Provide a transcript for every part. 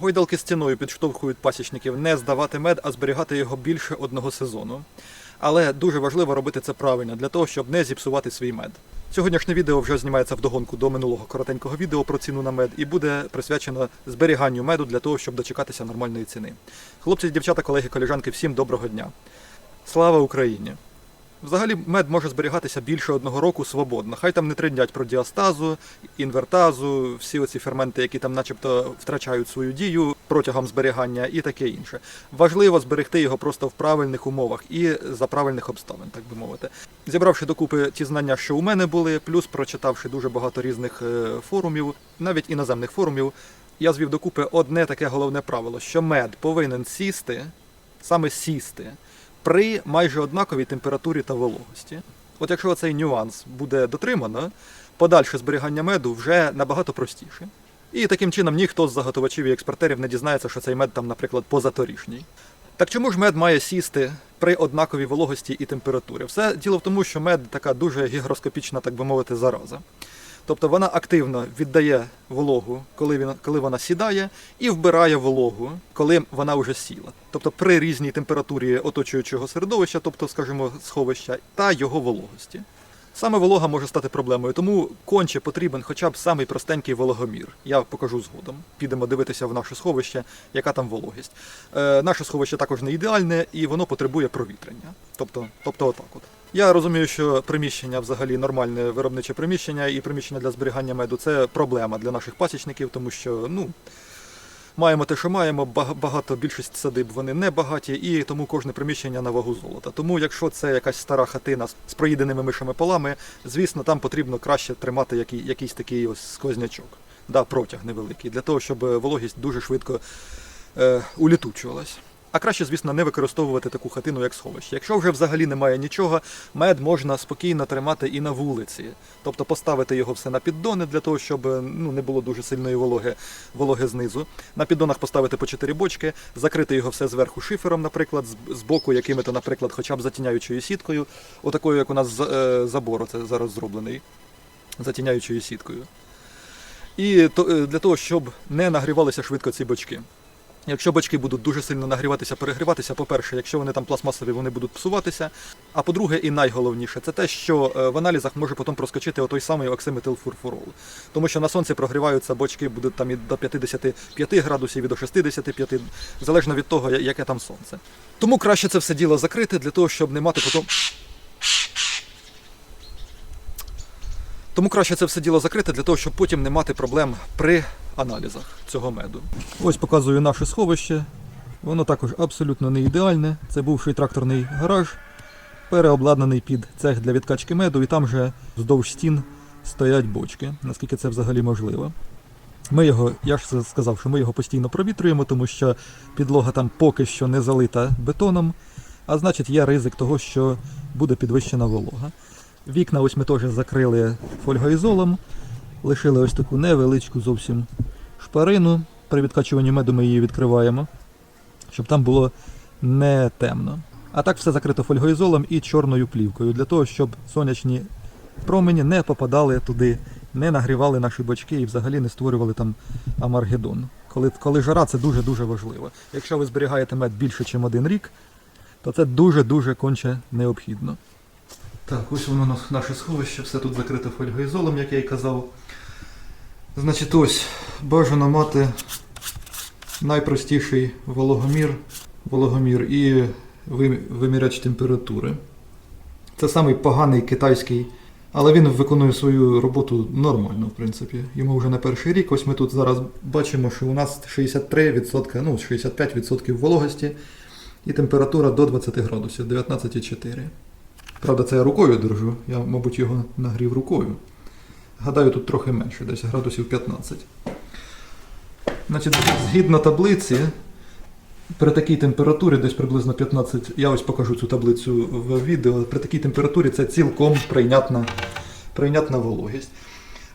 Гойдалки стіною підштовхують пасічників не здавати мед, а зберігати його більше одного сезону. Але дуже важливо робити це правильно для того, щоб не зіпсувати свій мед. Сьогоднішнє відео вже знімається вдогонку до минулого коротенького відео про ціну на мед і буде присвячено зберіганню меду для того, щоб дочекатися нормальної ціни. Хлопці, дівчата, колеги, колежанки, всім доброго дня. Слава Україні! Взагалі мед може зберігатися більше одного року свободно. Хай там не трендять про діастазу, інвертазу, всі оці ферменти, які там начебто втрачають свою дію протягом зберігання і таке інше. Важливо зберегти його просто в правильних умовах і за правильних обставин, так би мовити. Зібравши докупи ті знання, що у мене були, плюс прочитавши дуже багато різних е, форумів, навіть іноземних форумів, я звів докупи одне таке головне правило, що мед повинен сісти, саме сісти при майже однаковій температурі та вологості. От якщо цей нюанс буде дотримано, подальше зберігання меду вже набагато простіше. І таким чином ніхто з заготовачів і експортерів не дізнається, що цей мед там, наприклад, позаторішній. Так чому ж мед має сісти при однаковій вологості і температурі? Все діло в тому, що мед така дуже гігроскопічна, так би мовити, зараза. Тобто вона активно віддає вологу, коли, він, коли вона сідає, і вбирає вологу, коли вона вже сіла. Тобто при різній температурі оточуючого середовища, тобто, скажімо, сховища, та його вологості. Саме волога може стати проблемою, тому конче потрібен хоча б самий простенький вологомір. Я покажу згодом. Підемо дивитися в наше сховище, яка там вологість. Е, наше сховище також не ідеальне і воно потребує провітрення. Тобто, тобто отак от. Я розумію, що приміщення взагалі нормальне виробниче приміщення і приміщення для зберігання меду це проблема для наших пасічників, тому що ну. Маємо те, що маємо, бага- багато більшість садиб вони не багаті, і тому кожне приміщення на вагу золота. Тому, якщо це якась стара хатина з- з проїденими мишами полами, звісно, там потрібно краще тримати який, якийсь такий ось сквознячок, да, протяг невеликий, для того, щоб е, вологість дуже швидко е, улітучувалась. А краще, звісно, не використовувати таку хатину як сховище. Якщо вже взагалі немає нічого, мед можна спокійно тримати і на вулиці. Тобто поставити його все на піддони для того, щоб ну, не було дуже сильної вологи, вологи знизу. На піддонах поставити по 4 бочки, закрити його все зверху шифером, наприклад, з- боку якими-то, наприклад, хоча б затіняючою сіткою, отакою, як у нас е, забор, це зараз зроблений, затіняючою сіткою. І е, для того, щоб не нагрівалися швидко ці бочки. Якщо бачки будуть дуже сильно нагріватися, перегріватися, по-перше, якщо вони там пластмасові, вони будуть псуватися. А по-друге, і найголовніше, це те, що е, в аналізах може потім проскочити отой самий оксиметилфурфурол. Тому що на сонці прогріваються бочки, будуть там і до 55 градусів, і до 65, залежно від того, яке там сонце. Тому краще це все діло закрити для того, щоб не мати потім. Тому краще це все діло закрити для того, щоб потім не мати проблем при аналізах цього меду. Ось показую наше сховище. Воно також абсолютно не ідеальне. Це бувший тракторний гараж, переобладнаний під цех для відкачки меду, і там вже вздовж стін стоять бочки, наскільки це взагалі можливо. Ми його, я ж сказав, що ми його постійно провітрюємо, тому що підлога там поки що не залита бетоном, а значить є ризик того, що буде підвищена волога. Вікна ось ми теж закрили фольгоізолом, лишили ось таку невеличку зовсім шпарину. При відкачуванні меду ми її відкриваємо, щоб там було не темно. А так все закрито фольгоізолом і чорною плівкою, для того, щоб сонячні промені не попадали туди, не нагрівали наші бочки і взагалі не створювали там амаргедон. Коли, коли жара, це дуже-дуже важливо. Якщо ви зберігаєте мед більше, ніж один рік, то це дуже-дуже конче необхідно. Так, ось воно наше сховище, все тут закрите фольгоізолом, як я й казав. Значить, ось бажано мати найпростіший вологомір, вологомір і виміряч температури. Це самий поганий китайський, але він виконує свою роботу нормально, в принципі. Йому вже не перший рік. Ось ми тут зараз бачимо, що у нас 63%, ну 65% вологості і температура до 20 градусів, 19,4. Правда, це я рукою держу, я, мабуть, його нагрів рукою. Гадаю, тут трохи менше, десь градусів 15. Значить, згідно таблиці, при такій температурі, десь приблизно 15, я ось покажу цю таблицю в відео, при такій температурі це цілком прийнятна, прийнятна вологість.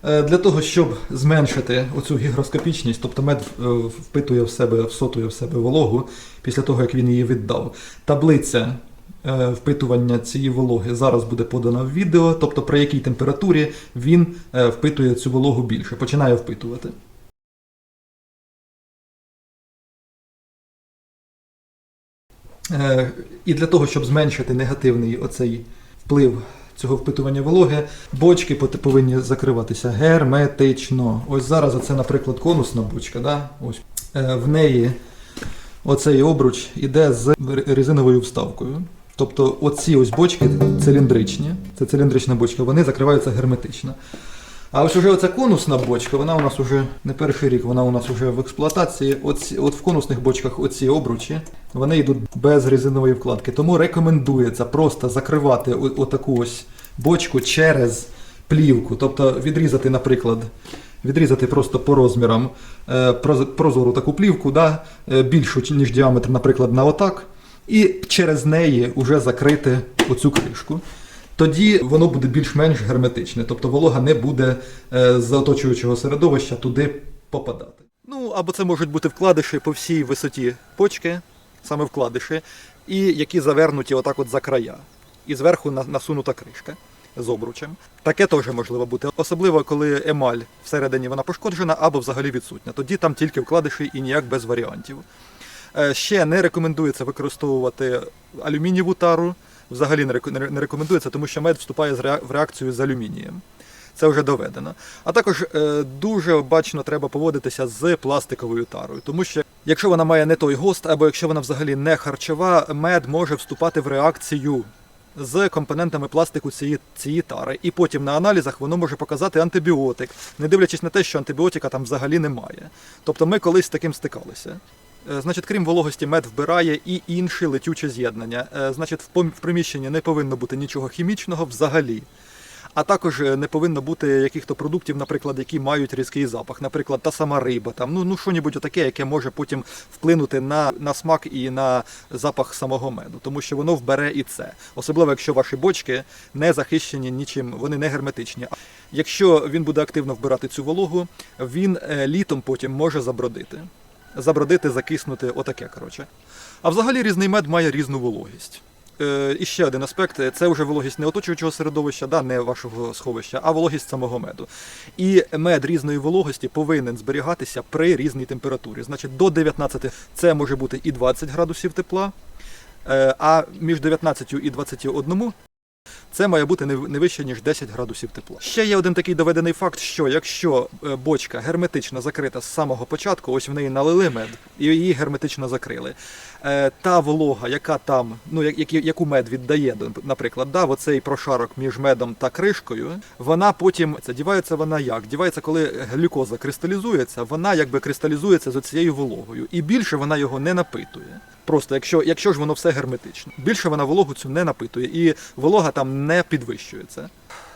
Е, Для того, щоб зменшити оцю гігроскопічність, тобто мед е, впитує в себе, всотує в себе вологу після того, як він її віддав. Таблиця Е, впитування цієї вологи зараз буде подано в відео, тобто при якій температурі він е, впитує цю вологу більше, починає впитувати. Е, і для того, щоб зменшити негативний оцей вплив цього впитування вологи, бочки повинні закриватися герметично. Ось зараз це, наприклад, конусна бочка. Да? Ось. В неї оцей обруч іде з резиновою вставкою. Тобто оці ось бочки циліндричні, це циліндрична бочка, вони закриваються герметично. А ось уже оця конусна бочка, вона у нас уже не перший рік, вона у нас уже в експлуатації. Оці, от в конусних бочках оці обручі, вони йдуть без резинової вкладки. Тому рекомендується просто закривати отаку ось бочку через плівку. Тобто відрізати, наприклад, відрізати просто по розмірам е, прозору таку плівку, да, е, більшу, ніж діаметр, наприклад, на отак, і через неї вже закрити оцю кришку. Тоді воно буде більш-менш герметичне, тобто волога не буде е, з оточуючого середовища туди попадати. Ну або це можуть бути вкладиші по всій висоті почки, саме вкладиші, і які завернуті отак от за края. І зверху насунута кришка з обручем. Таке теж можливо бути, особливо коли емаль всередині вона пошкоджена або взагалі відсутня. Тоді там тільки вкладиші і ніяк без варіантів. Е, Ще не рекомендується використовувати алюмінієву тару. Взагалі не реко- не ре- не рекомендується, тому що мед вступає в реакцію з алюмінієм. Це вже доведено. А також е, дуже обачно треба поводитися з пластиковою тарою, тому що якщо вона має не той гост, або якщо вона взагалі не харчова, мед може вступати в реакцію з компонентами пластику цієї, цієї тари. І потім на аналізах воно може показати антибіотик, не дивлячись на те, що антибіотика там взагалі немає. Тобто ми колись з таким стикалися. Е, Значить, крім вологості, мед вбирає і інші летючі з'єднання. Е, Значить, в приміщенні не повинно бути нічого хімічного взагалі. А також е, не повинно бути яких-то продуктів, наприклад, які мають різкий запах, наприклад, та сама риба, там, ну, ну що-небудь таке, яке може потім вплинути на, на смак і на запах самого меду, тому що воно вбере і це. Особливо, якщо ваші бочки не захищені нічим, вони не герметичні. Якщо він буде активно вбирати цю вологу, він літом потім може забродити. Забродити, закиснути, отаке, коротше. А взагалі різний мед має різну вологість. Е, і ще один аспект це вже вологість не оточуючого середовища, да, не вашого сховища, а вологість самого меду. І мед різної вологості повинен зберігатися при різній температурі. Значить, до 19 це може бути і 20 градусів тепла, е, а між 19 і 21 це має бути не вище, ніж 10 градусів тепла. Ще є один такий доведений факт, що якщо е, бочка герметично закрита з самого початку, ось в неї налили мед і її герметично закрили. е, Та волога, яка там, ну як- яку мед віддає, наприклад, да, оцей прошарок між медом та кришкою, вона потім це дівається вона як? Дівається, коли глюкоза кристалізується, вона якби кристалізується з цією вологою, і більше вона його не напитує. Просто якщо, якщо ж воно все герметично, більше вона вологу цю не напитує, і волога там не підвищується.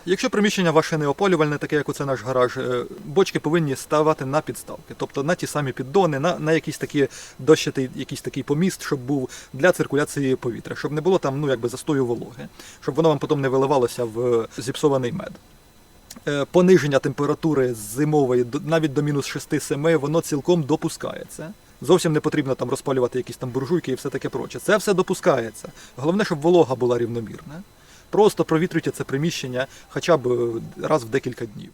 Якщо приміщення ваше не опалювальне, таке як оце наш гараж, е, бочки повинні ставати на підставки, тобто на ті самі піддони, на, на якийсь такі дощатий, якийсь такий поміст, щоб був для циркуляції повітря, щоб не було там ну якби застою вологи, щоб воно вам потім не виливалося в зіпсований мед. Е, Пониження температури зимової навіть до мінус 6-7, воно цілком допускається. Зовсім не потрібно там розпалювати якісь там буржуйки і все таке проче. Це все допускається. Головне, щоб волога була рівномірна. Просто провітрюйте це приміщення хоча б е, раз в декілька днів.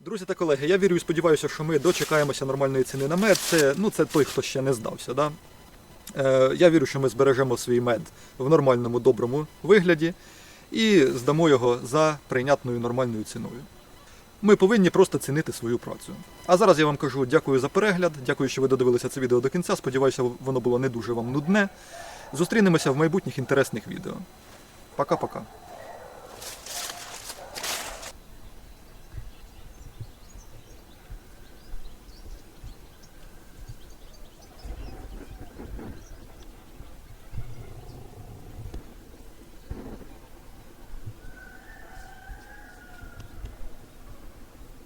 Друзі та колеги, я вірю і сподіваюся, що ми дочекаємося нормальної ціни на мед. Це, ну, це той, хто ще не здався. Да? Е, я вірю, що ми збережемо свій мед в нормальному, доброму вигляді і здамо його за прийнятною нормальною ціною. Ми повинні просто цінити свою працю. А зараз я вам кажу дякую за перегляд, дякую, що ви додивилися це відео до кінця. Сподіваюся, воно було не дуже вам нудне. Зустрінемося в майбутніх інтересних відео. Пока-пока.